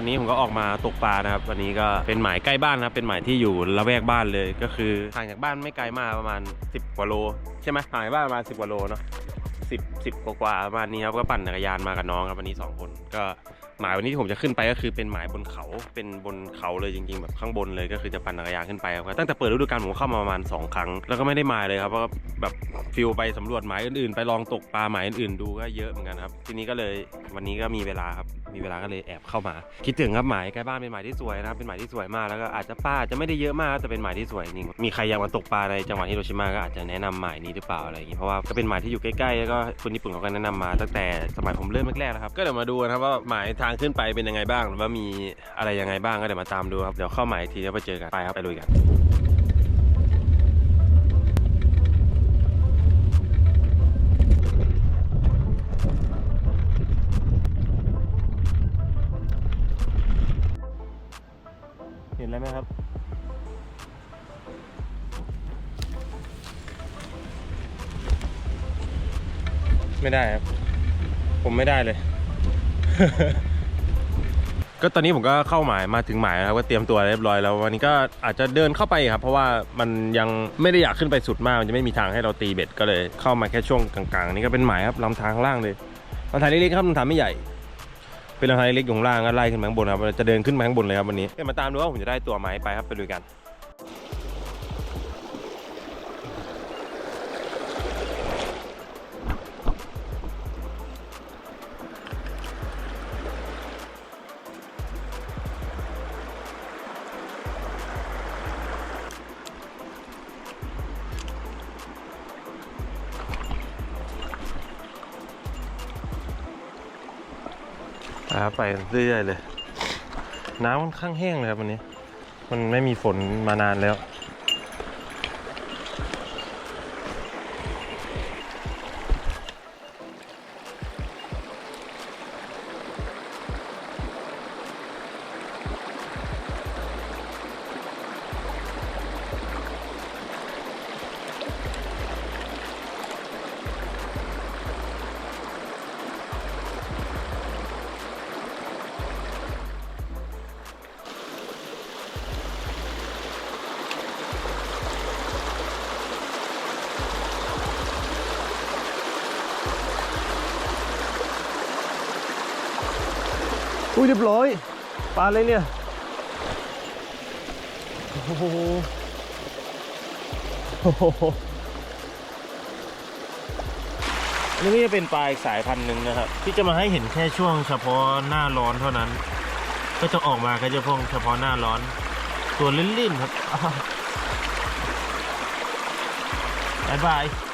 วันนี้ผมก็ออกมาตกปลานะครับ วันนี้ก็เป็นหมายใกล้บ้านนะครับ เป็นหมายที่อยู่ละแวกบ้านเลย ก็คือห่างจากบ้านไม่ไกลมากประมาณ 10 กว่าโล ใช่ไหมห่างจากบ้านประมาณ 10 กว่าโลเนาะสิบสิบกว่าประมาณนี้ครับ ก็ปั่นจักรยานมากับน้องครับวันนี้สองคน ก็ หมายวันนี้ที่ผมจะขึ้นไปก็คือเป็นหมายบนเขาเป็นบนเขาเลยจริงๆแบบข้างบนเลยก็คือจะปั่นจักรยานขึ้นไปครับตั้งแต่เปิดฤดูกาลผมเข้ามาประมาณสองครั้ง แล้วก็ไม่ได้มาเลยครับเพราะแบบฟิลไปสำรวจหมายอื่นๆ ไปลองตกปลาหมายอื่นๆดูก็เยอะเหมือนกันครับทีนี้ก็เลยวันนี้ก็มีเวลาครับมีเวลาก็เลยแอบเข้ามา คิดถึงครับหมายใกล้บ้านเป็นหมายที่สวยนะครับเป็นหมายที่สวยมากแล้วก็อาจจะป้าจะไม่ได้เยอะมากแต่เป็นหมายที่สวยจริงมีใครอยากมาตกปลาในจังหวัดฮิโรชิมาก็อาจจะแนะนำหมายนี้หรือเปล่าอะไรอย่างงี้เพราะว่าก็เป็นหมายที่อยู่ใกล้ๆแล้วก็คนญี่ปุ่นเขาก็แนะนำมาตั้งแต่สมัยผมเริ่มแรกๆแล้วครับก็เดี๋ยวมาดูนะครับว่าหมายทางางขึ้นไปเป็นยังไงบ้างหรือว่ามีอะไรยังไงบ้างก็เดี๋ยวมาตามดูครับเดี๋ยวเข้าหมายอีกทีแล้วไปเจอกันไปครับไปลุยกันเห็นแล้วไหมครับไม่ได้ครับ ผมไม่ได้เลย ก็ตอนนี้ผมก็เข้าหมายมาถึงหมายแล้วก็เตรียมตัวเรียบร้อยแล้ววันนี้ก็อาจจะเดินเข้าไปครับ เพราะว่ามันยังไม่ได้อยากขึ้นไปสุดมากมันจะไม่มีทางให้เราตีเบ็ดก็เลยเข้ามาแค่ช่วงกลางๆนี่ก็เป็นหมายครับลำทางล่างเลยลำทางเล็กๆครับลำทางไม่ใหญ่ เป็นลำทางเล็กๆอยู่ล่างก็ไล่ขึ้นมาข้างบนครับจะเดินขึ้นมาข้างบนเลยครับวันนี้เดี๋ยวมาตามดูว่าผมจะได้ตัวไหมไปครับไปดูกัน ครับไปเรื่อยๆเลย น้ำค่อนข้างแห้งเลยครับวันนี้ มันไม่มีฝนมานานแล้ว อุ้ยเรียบร้อย ปลาอะไรเนี่ย โอ้โหโอ้โหอันนี่ก็จะเป็นปลาอีกสายพันธุ์หนึ่งนะครับ ที่จะมาให้เห็นแค่ช่วงเฉพาะหน้าร้อนเท่านั้น ก็จะออกมาแค่เฉพาะเฉพาะหน้าร้อน ตัวลิ่นๆครับ อ้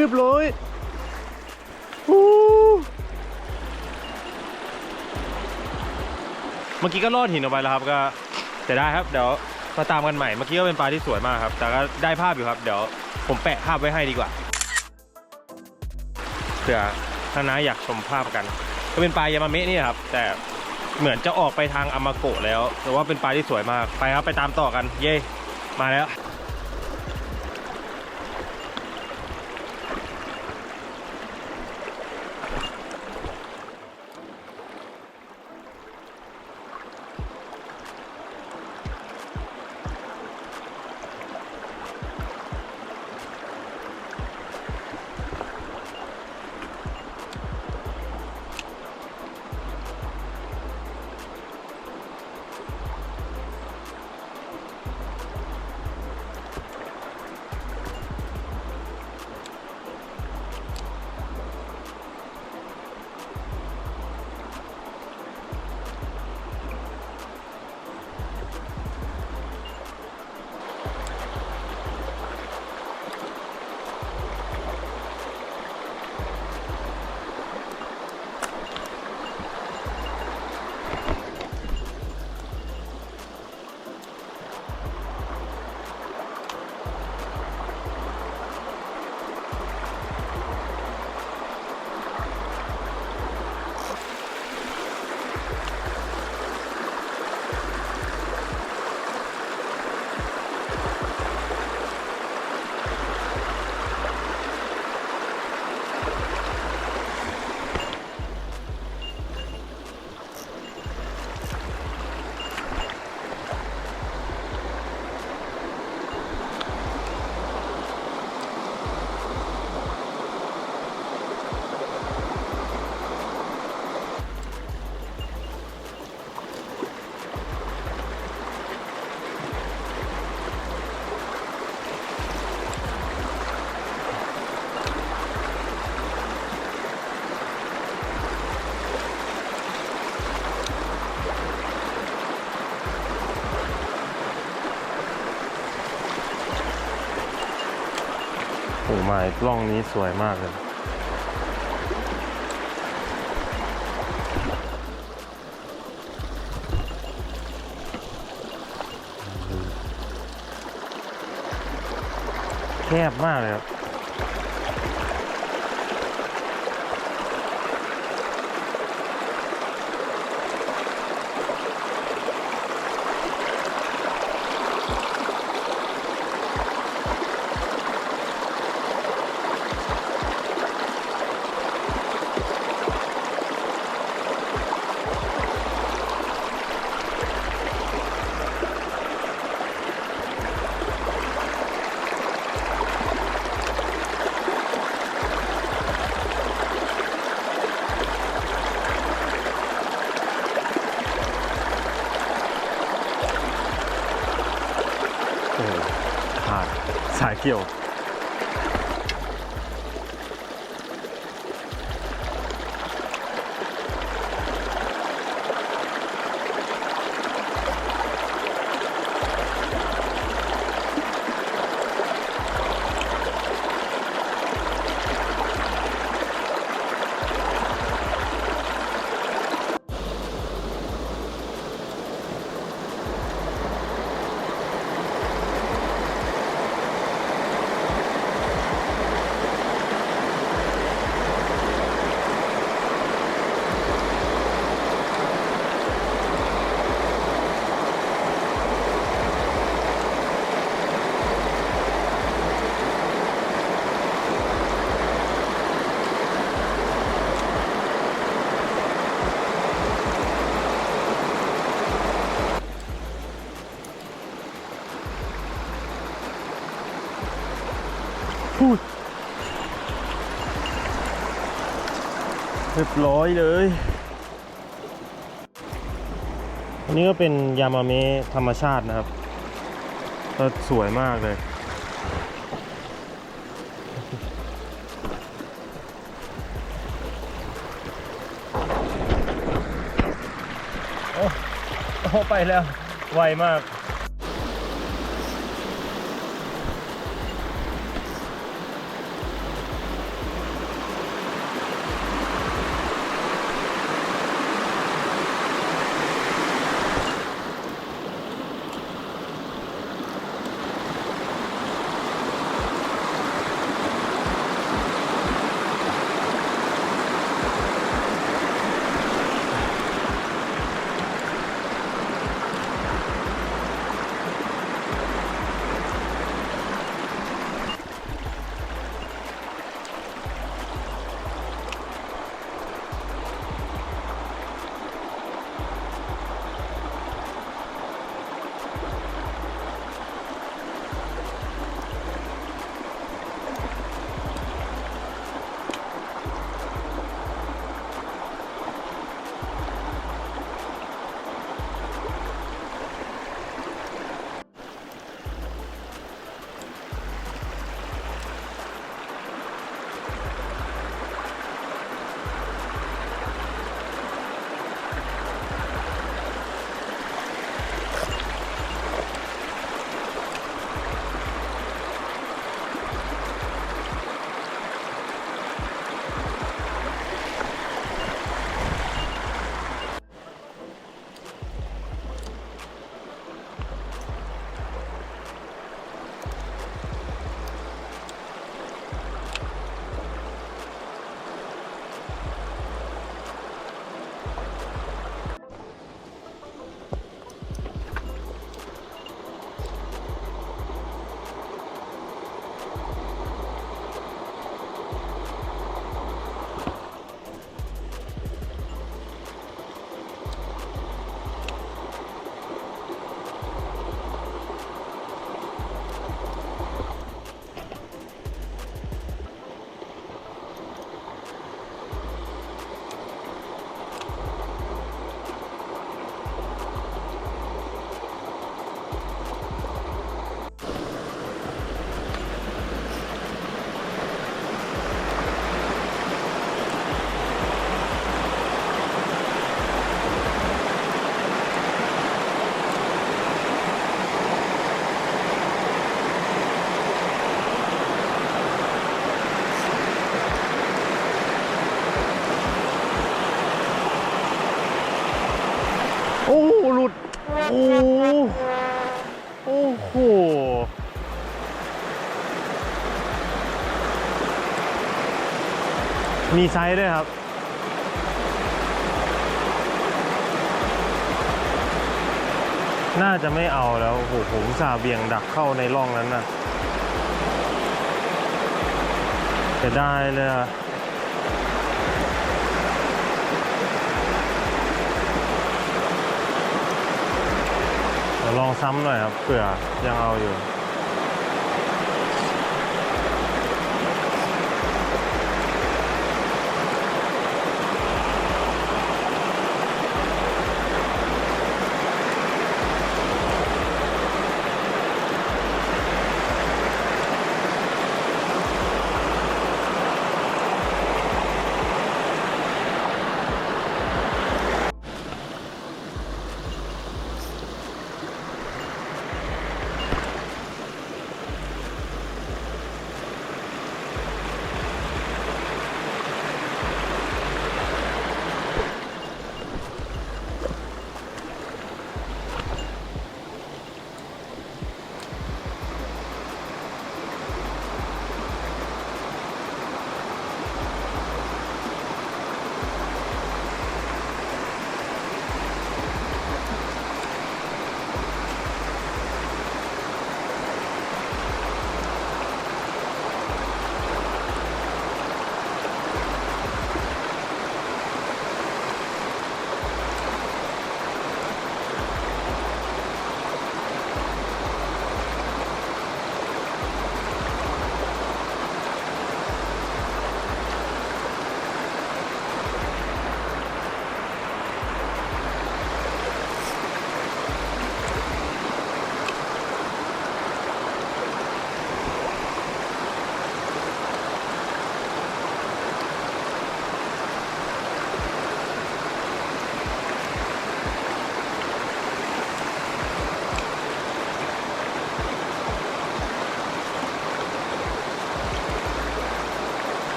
เรียบร้อยอู้เมื่อกี้ก็ลอดหินออกไปแล้วครับก็แต่ได้ครับเดี๋ยวมาตามกันใหม่เมื่อกี้ก็เป็นปลาที่สวยมากครับ แต่ก็ได้ภาพอยู่ครับ เดี๋ยวผมแปะภาพไว้ให้ดีกว่าเผื่อถ้าน้าอยากชมภาพกัน ก็เป็นปลายามาเมะนี่ครับ แต่เหมือนจะออกไปทางอามาโกะแล้ว แต่ว่าเป็นปลาที่สวยมากไปครับไปตามต่อกัน เย่มาแล้ว หมายกล้องนี้สวยมากเลย แคบมากเลยครับ โอ้โหขาด ส รียบร้อยเลยอันนี้ก็เป็นยามาเมะธรรมชาตินะครับ ก็สวยมากเลย โอ้โอ้ไปแล้ว ไวมาก มีไซส์ด้วยครับ น่าจะไม่เอาแล้วโอ้โหผมสาเบี่ยงดักเข้าในร่องนั้นน่ะจะได้เลยอะลองซ้ำหน่อยครับเผื่อยังเอาอยู่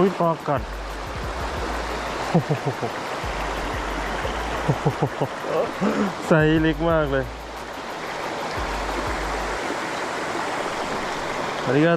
อุ้ยปลากัดโอ้โหไซส์เล็กมากเลยอาริกา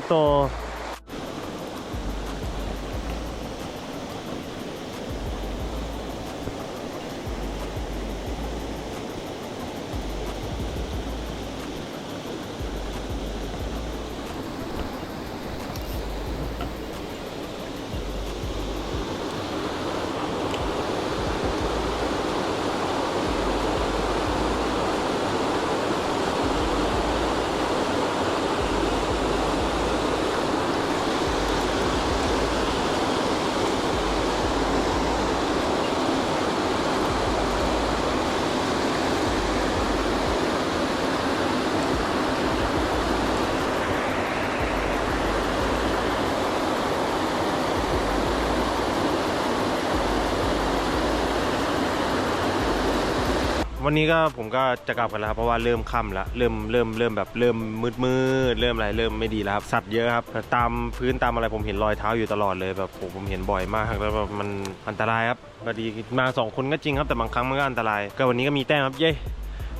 วันนี้ก็ผมก็จะกลับกันแล้วครับเพราะว่าเริ่มค่ำแล้วเริ่มเริ่มเริ่มแบบเริ่มมืดมืดเริ่มอะไรเริ่มไม่ดีแล้วครับสัตว์เยอะครับตามพื้นตามอะไรผมเห็นรอยเท้าอยู่ตลอดเลยแบบผมผมเห็นบ่อยมากแล้วแบบมันอันตรายครับพอดีมาสองคนก็จริงครับแต่บางครั้งมันก็อันตราย ก็วันนี้ก็มีแต้มครับเย้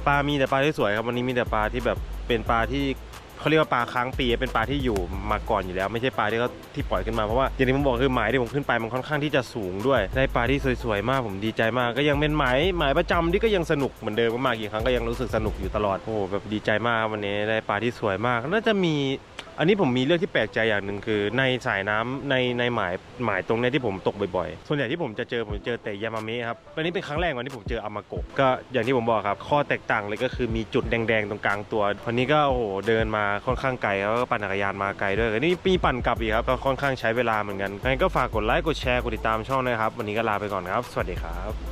ปลามีแต่ปลาที่สวยครับวันนี้มีแต่ปลาที่แบบเป็นปลาที่ เขาเรียกว่าปลาค้างปีเป็นปลาที่อยู่มาก่อนอยู่แล้ว ไม่ใช่ปลาที่เขาที่ปล่อยขึ้นมาเพราะว่าอย่างที่ผมบอกคือหมายที่ผมขึ้นไปมันค่อนข้างที่จะสูงด้วย ได้ปลาที่สวยๆมากผมดีใจมาก ก็ยังเป็นหมายหมายประจำที่ก็ยังสนุกเหมือนเดิมมากๆกี่ครั้งก็ยังรู้สึกสนุกอยู่ตลอดโอ้แบบดีใจมากวันนี้ได้ปลาที่สวยมากน่าจะมี อันนี้ผมมีเรื่องที่แปลกใจอย่างหนึ่งคือ ในสายน้ำในในหมายหมายตรงเนี้ยที่ผมตกบ่อยๆ ส่วนใหญ่ที่ผมจะเจอผมเจอแต่ยามาเมะครับวันนี้เป็นครั้งแรกวันที่ผมเจออามาโกะก็อย่างที่ผมบอกครับ ข้อแตกต่างเลยก็คือมีจุดแดงๆตรงกลางตัววันนี้ก็โอ้โหเดินมาค่อนข้างไกลแล้วก็ปั่นจักรยานมาไกลด้วยนี่ปีปั่นกลับอีกครับก็ค่อนข้างใช้เวลาเหมือนกันงั้นก็ฝากกดไลค์กดแชร์กดติดตามช่องนะครับ วันนี้ก็ลาไปก่อนครับ สวัสดีครับ